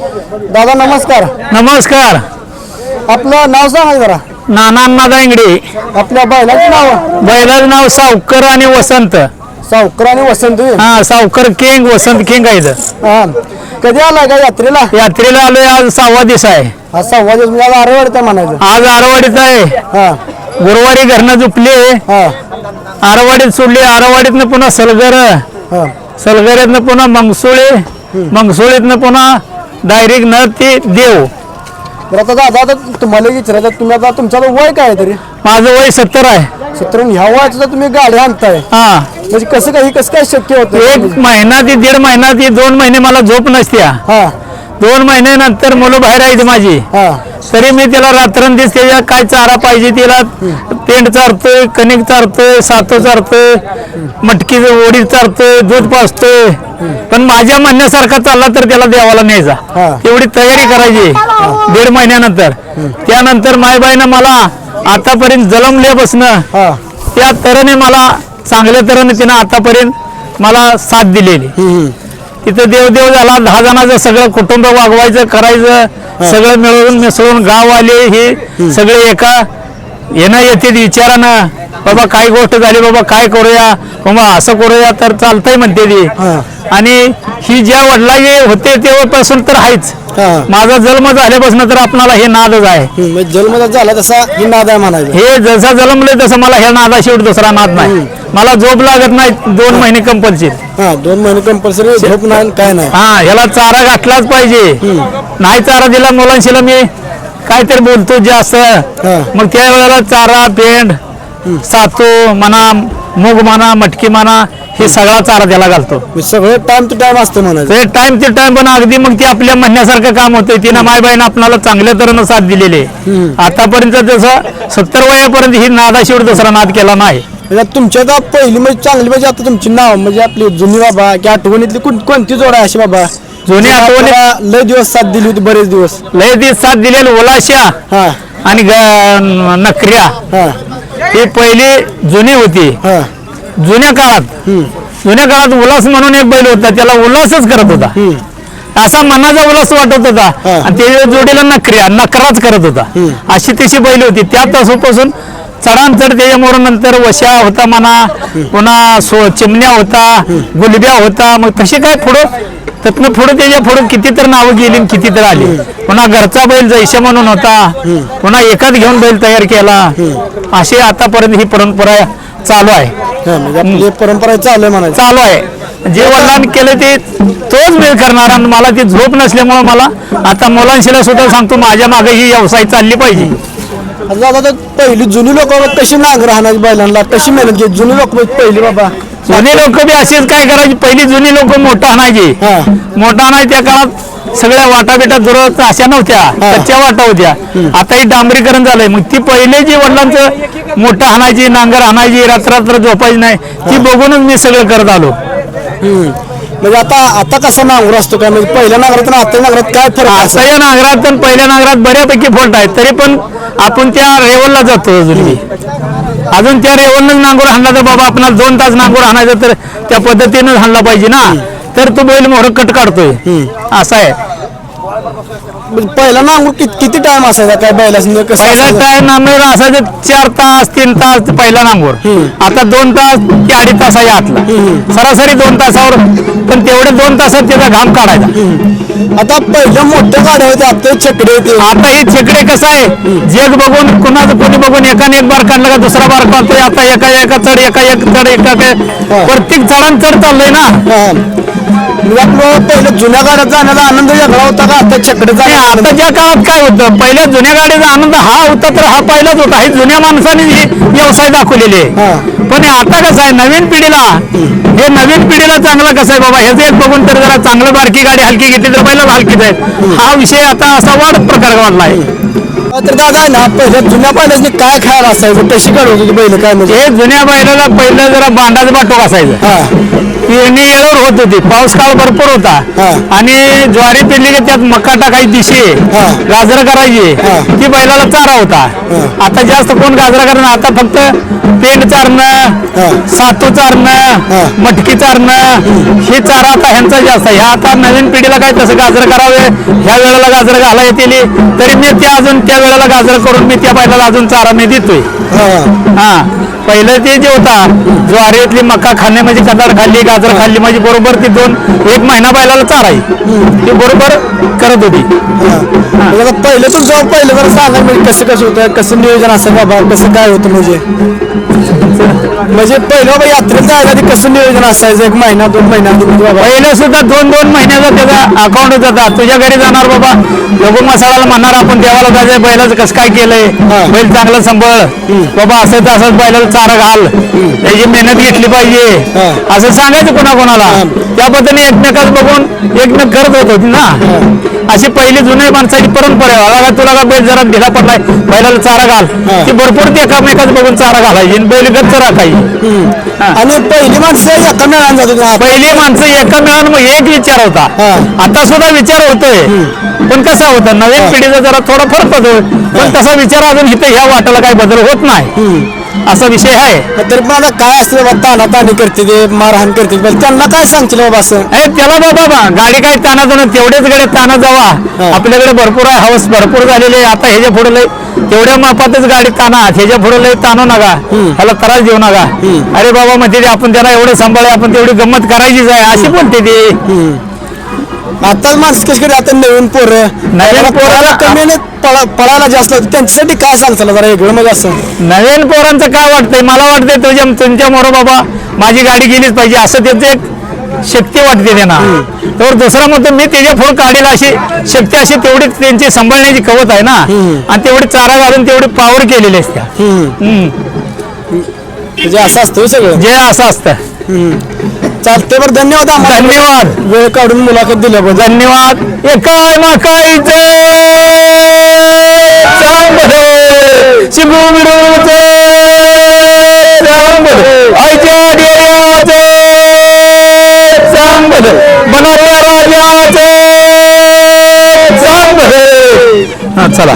दादा नमस्कार. नमस्कार. आपलं नाव सांगा जरा. नाना दांगडे. आपल्या बैलाचं नाव? बैलाचं नाव सावकर आणि वसंत. सावकर आणि वसंत हा सावकर किंग वसंत किंग आहे इथं. हा. कधी आलाय का यात्रेला? यात्रेला आलोय आज सहावा दिवस आहे. हा सव्वा दिवस म्हणजे आज आरवड म्हणायचं. आज आरवाडीत आहे. हा. गुरुवारी घरनं झुपली हा. आरवाडीत सोडली आरवाडीतनं पुन्हा सलगर. हा. सलगऱ्यातनं पुन्हा मंगसुळी. मंगसुळीतनं पुन्हा डायरेक्ट न ते देव. तर आता दादा आता तुम्हाला विचारायचं तुम्ही आता तुमचं आता वय काय आहे तरी? माझं वय सत्तर आहे. सत्र ह्या वयाचं जर तुम्ही गाडी आणताय. हा. म्हणजे कसं काही कसं काय शक्य होतं? एक महिना ती दीड महिना ती दोन महिने मला झोप नसत्या. हा. दोन महिन्यानंतर मुलं बाहेर आहेत माझी. हा. तरी मी त्याला रात्रंदिवस त्याच्या काय चारा पाहिजे तिला पेंड चारतोय कणिक चारतोय सातो चारतोय मटकी ओढी चारतोय दूध पाजतोय. पण माझ्या म्हणण्यासारखा चालला तर त्याला देवाला. न्यायचा. एवढी तयारी करायची दीड महिन्यानंतर. त्यानंतर मायबाईनं मला आतापर्यंत जलमले बसणं त्या तऱ्हेने मला चांगल्या तऱ्हेने तिनं आतापर्यंत मला साथ दिलेली. तिथं देवदेव झाला दहा जणांचं सगळं कुटुंब वागवायचं करायचं सगळं मिळून मिसळून गाव आले हे सगळे एका येणं येते विचारानं बाबा काय गोष्ट झाली? बाबा काय करूया? बाबा असं करूया तर चालतंय म्हणते ती. आणि ही ज्या वडिलाचे होते तेव्हापासून तर आहेच. माझा जन्म झाल्यापासून तर आपणाला हे नादच आहे. जन्म झाला तसा ही नाद आहे म्हणायचं हे जसं जन्मलंय तसं मला हे नादा शेवट दुसरा नाद नाही. मला झोप लागत नाही दोन महिने कंपल्सरी दोन महिने कंपल्सरी झोप नाही काय नाही. हा ह्याला चारा घातलाच पाहिजे. नाही चारा दिला मुलांशीला मी. काहीतरी बोलतो जास्त मग त्या वेळेला चारा पेंड सातो म्हणा मूग म्हणा मटकी म्हणा हे सगळा चारा त्याला घालतो. म्हणजे सगळं टाइम टू टाइम असतं म्हणायचं. ते टाइम ते टाइम पण अगदी मग ते आपल्या म्हणण्यासारखं काम होतंय. तिनं माय बाईनं आपल्याला चांगल्या तऱ्हेनं साथ दिलेली आहे. आतापर्यंत तसं सत्तर वयापर्यंत ही नादाशिवर दुसरा नाद केला नाही. म्हणजे तुमच्या आता पहिली म्हणजे चांगली म्हणजे आता तुमची नाव म्हणजे आपली जुनी बाबा की आठवणीतली कोण- कोणती जोड आहे अशी बाबा? जुनी आठवणी- आपल्याला लय दिवस साथ दिली होती बरेच दिवस. लय ती साथ दिलेली ओलाशा हा. आणि ग- नकऱ्या. हा. ही पहिली जुनी होती. हा. जुन्या काळात. जुन्या काळात उल्हास म्हणून एक बैल होता त्याला उल्हासच करत होता. असा मनाचा उल्हास वाटत होता. हा. आणि त्याच्या जोडीला नकऱ्या नकराच करत होता. अशी तशी बैल होती. त्या तासूपासून चढांचढ त्याच्यामुळे नंतर वशा होता म्हणा पुन्हा सो चिमण्या होता गुलब्या होता. मग तसे काय पुढं त्यातनं पुढं त्याच्या पुढं किती तर नावं गेली आणि किती तर आली. पुन्हा घरचा बैल जैशा म्हणून होता. पुन्हा एकाच घेऊन बैल तयार केला. अशी आतापर्यंत ही परंपरा चालू आहे. म्हणजे परंपरा चालू आहे म्हणायचं. चालू आहे. जे वडिलांनी केलं ते तोच वेळ करणार आणि मला ती झोप नसल्यामुळे मला आता मुलांशीला सुद्धा सांगतो माझ्या मागे ही व्यवसाय चालली पाहिजे. आता दादा तर पहिली जुनी लोक कशी नांगर हाणायची बैलांना कशी मेहनत घ्यायची? जुनी लोक पहिली बाबा. जुनी लोक बी असेच काय करायची? पहिली जुनी लोक मोठा आणायची हा. मोठा आणाय त्या काळात सगळ्या वाटा बिटा दुरत अशा नव्हत्या. कच्च्या वाटा होत्या. आता ही डांबरीकरण झालंय. मग ती पहिले जी वडिलांचं मोठं हाणायची नांगर हाणायची रात्र रात्र झोपायची नाही ती बघूनच मी सगळं करत आलो. हम्म. म्हणजे आता आता कसा नांगर असतो काय? म्हणजे पहिल्या नांगरात आणि आता नांगरात काय फरक आहे? आता या नांगरात आणि पहिल्या नांगरात बऱ्यापैकी फॉल्ट आहेत तरी पण आपण त्या रेवलला जातो अजूनही. अजून त्या रेवलनच नांगोर हाणला तर बाबा आपणाला दोन तास नांगोर हाणायचं तर त्या पद्धतीनं हाणला पाहिजे ना. तर तो बैल मोहर कट काढतोय. असं आहे. पहिला नांगर किती किती टाइम असायचा? काय बैलास म्हणजे कसं पहिला असायचं? काय नांगोर असायचं चार तास तीन तास पहिला नांगोर आता दोन तास ते अडीच तास आहे आतला सरासरी दोन तासावर पण तेवढे दोन तासात त्याचा घाम काढायचा. आता पहिल्या मोठ्या गाड्या होत्या आता चकडे होते. आता ही छेकडे कसं आहे? जग बघून कुणाचं कोणी बघून एकाने एक बार काढला का दुसरा बार काढतोय आता एका एका चढ एका एक चढ एका काय प्रत्येक चढान चढ चाललंय ना? हा. आपलं पहिलं जुन्या गाड्यात जाण्याचा आनंद वेगळा होता का? आता जाण्याचा आनंद? आताच्या काळात काय होतं? पहिल्या जुन्या गाडीचा आनंद हा होता तर हा पहिलाच होता. हे जुन्या माणसाने हे व्यवसाय दाखवलेले पण आता कसं आहे? नवीन पिढीला हे नवीन पिढीला चांगलं कसं आहे बाबा? ह्याचं एक बघून तर जरा चांगलं बारकी गाडी हलकी घेतली तर पहिलाच हलकीच आहे. हा विषय आता असा वाढ प्रकार वाढला आहे. तर दादा ना पहिल्या जुन्या पाण्याने काय खायला असायचं? कशी काढत होती बैल काय म्हणजे? हे जुन्या बैलाला पहिलं जरा बांधाचं बाटोक असायचं. हा. पेरणी होत होती. पाऊस काळ भरपूर होता. आणि ज्वारी पेरली की त्यात मका टाकायची दिशी. हा. गाजरं करायची. हा. ती बैलाला चारा होता. आता जास्त कोण गाजरा करणं आता फक्त पेंड हा. चारणं सातू चारणं. मटकी चारणं हे चारा आता ह्यांचा जास्त आहे. ह्या आता नवीन पिढीला काय तसं गाजर करावे? ह्या वेळेला गाजर घाला येतील. तरी मी त्या अजून त्या वेळेला गाजर करून मी त्या बैलाला अजून चारा मी देतोय. हा. हा. पहिलं ते जे होता ज्वारीतली मका खाल्ली म्हणजे कदाड खाल्ली गाजर खाल्ली म्हणजे बरोबर ती दोन एक महिना बैलाला चाराई ती बरोबर करत होती. पहिलं तुमचं जेव्हा पहिलं जरा सांगा म्हणजे कसं कसं होतं कसं नियोजन असं बाबा कसं काय होतं म्हणजे? म्हणजे पहिलं यात्रेत जायला आधी कसं नियोजन असायचं? एक महिना दोन महिना पहिलं सुद्धा दोन दोन महिन्याचा त्याचा अकाउंट होता. तुझ्या घरी जाणार बाबा. लोक मसाला म्हणणार आपण देवाला जायचं बैलाचं कसं काय केलंय. बैल चांगलं सांभाळ. बाबा असं तर असंच बैलाला चारा घाल. त्याची मेहनत घेतली पाहिजे. असं सांगायचं कोणाकोणाला. त्या पद्धतीने एकमेकाच बघून एकमेक करत होत होती ना. अशी पहिली जुन्या माणसाची परंपरा आहे. तुला का बैल जरा ढिला पडलाय? बैलाला चारा घाल. ती भरपूर ते एकामेकाच बघून चारा घालायची. बैल गच्च राखायची हा. आणि पहिली माणसं एका मेळान जात होती पहिली माणसं एका मिळून मग एक विचार होता. आता सुद्धा विचार होतोय. पण कसा होता? नवीन पिढीचा जरा थोडा फरक पडतो पण तसा विचार अजून इथे ह्या वाटाला काही बदल होत नाही. असा विषय आहे. तरी आता काय असतं बाबा ताना ताणी करते ते मारहाण करते पण त्यांना काय सांगतील बाबा असं? अरे त्याला बाबा बा, गाडी काय ताना जाणं तेवढेच गडे ताना जावा. आपल्याकडे भरपूर आहे हवस भरपूर झालेली आहे. आता ह्याच्या पुढे लय तेवढ्या मापातच गाडी ताना. ह्याच्या पुढे लय ताणू नका. ह्याला त्रास देऊ नका. अरे बाबा म्हणते आपण त्याला एवढं सांभाळे आपण तेवढी गंमत करायचीच आहे. अशी बोलते ती. आता माणसं कशी करते आता नवीन पोरं. नवीन पोरं- कमी आणि पळा- पळायला जास्त. त्यांच्यासाठी काय सांगताल जरा वेगळं म्हणजे असं? नवीन पोरांचं काय वाटतंय? मला वाटतंय तुझ्या तुमच्या मोर बाबा माझी गाडी गेलीच पाहिजे. असं त्याचं एक शक्ती वाटते त्यांना. तर दुसरा म्हणतो मी त्याच्या पुढे काढील अशी शक्ती अशी तेवढी त्यांची सांभाळण्याची कवत आहे ना. आणि तेवढी चारा घालून तेवढी पावर केलेली असत्या हम्म. म्हणजे असं असतं सगळं. जे असं असतं. चालते बरं धन्यवाद आम्हाला. धन्यवाद. वेळ काढून मुलाखत दिल्याबद्दल. धन्यवाद. एका मकाईचे चांबले शिबू मिळूचे चांबले आयच्या डेऱ्याचे चांबले बनाच्या राजाचे चांबले हा चला.